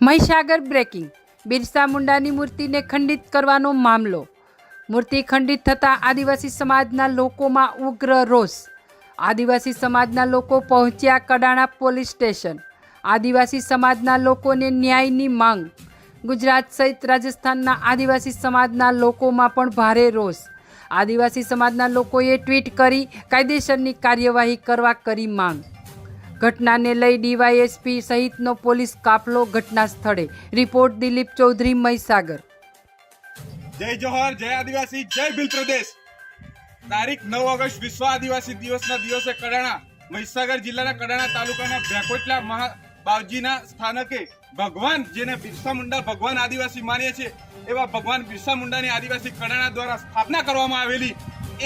Mahisagar breaking. Birsa મુંડાની મૂર્તિને ખંડિત કરવાનો મામલો. મૂર્તિ ખંડિત થતાં આદિવાસી સમાજના લોકોમાં ઉગ્ર રોષ. આદિવાસી સમાજના લોકો પહોંચ્યા કડાણા પોલીસ સ્ટેશન. આદિવાસી સમાજના લોકોને ન્યાયની માંગ. ગુજરાત સહિત રાજસ્થાનના આદિવાસી સમાજના લોકોમાં પણ ભારે રોષ. આદિવાસી સમાજના લોકોએ ટ્વીટ કરી કાયદેસરની કાર્યવાહી કરવા કરી માંગ. ઘટનાને લઈ ડીવાયએસપી સહિતનો પોલીસ કાફલો ઘટના સ્થળે રિપોર્ટ દિલીપ ચૌધરી મહીસાગર. જય જોહર, જય આદિવાસી, જય બિલ પ્રદેશ. તારીખ નવ ઓગસ્ટ વિશ્વ આદિવાસી દિવસના દિવસે કડાણા, મહીસાગર જિલ્લાના કડાણા તાલુકાના ભેકોટલા મહા બાવજીના સ્થાનકે ભગવાન જેને બિરસા મુંડા ભગવાન આદિવાસી માનીએ છીએ, એવા ભગવાન બિરસા મુંડાની આદિવાસી કડાણા દ્વારા સ્થાપના કરવામાં આવેલી.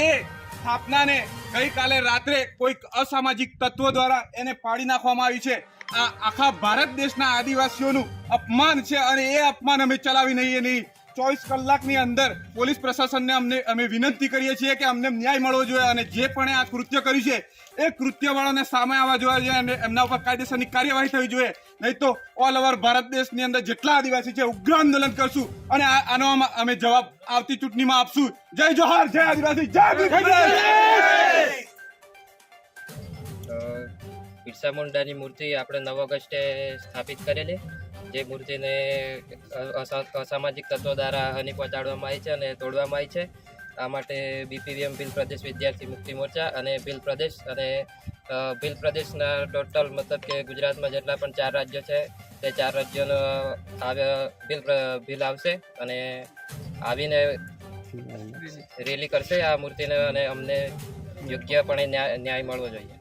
એ સ્થાપનાને ગઈકાલે રાત્રે કોઈક અસામાજિક તત્વો દ્વારા એને પાડી નાખવામાં આવી છે. આ આખા ભારત દેશના આદિવાસીઓનું અપમાન છે અને એ અપમાન અમે ચલાવી નહીં નહીં. ચોવીસ કલાકની અંદર પોલીસ પ્રશાસનને અમને, અમે વિનંતી કરીએ છીએ કે અમને ન્યાય મળવો જોઈએ અને જે પણ આ કૃત્ય કર્યું છે, એ કૃત્યવાળાને સામે આવવા જોઈએ અને એમના ઉપર કાયદેસરની કાર્યવાહી થવી જોઈએ. નહીં તો ઓલ ઓવર ભારત દેશની અંદર જેટલા આદિવાસી છે, ઉગ્ર આંદોલન કરશું અને આનો અમે જવાબ આવતી ચૂંટણીમાં આપશું. જય જોહાર, જય આદિવાસી, જય બિરસા મુંડાની મૂર્તિ આપણે નવ ઓગસ્ટે સ્થાપિત કરેલી જે મૂર્તિને અસામાજિક તત્વો દ્વારા હની પહોંચાડવામાં આવી છે અને તોડવામાં આવી છે. આ માટે બીપીવીએમ ભીલ પ્રદેશ વિદ્યાર્થી મુક્તિ મોરચા અને ભીલ પ્રદેશ અને ભીલ પ્રદેશના ટોટલ મતલબ કે ગુજરાતમાં જેટલા પણ ચાર રાજ્યો છે તે ચાર રાજ્યોનો ભીલ ભીલ આવશે અને આવીને રેલી કરશે આ મૂર્તિને અને અમને યોગ્યપણે ન્યાય ન્યાય મળવો જોઈએ.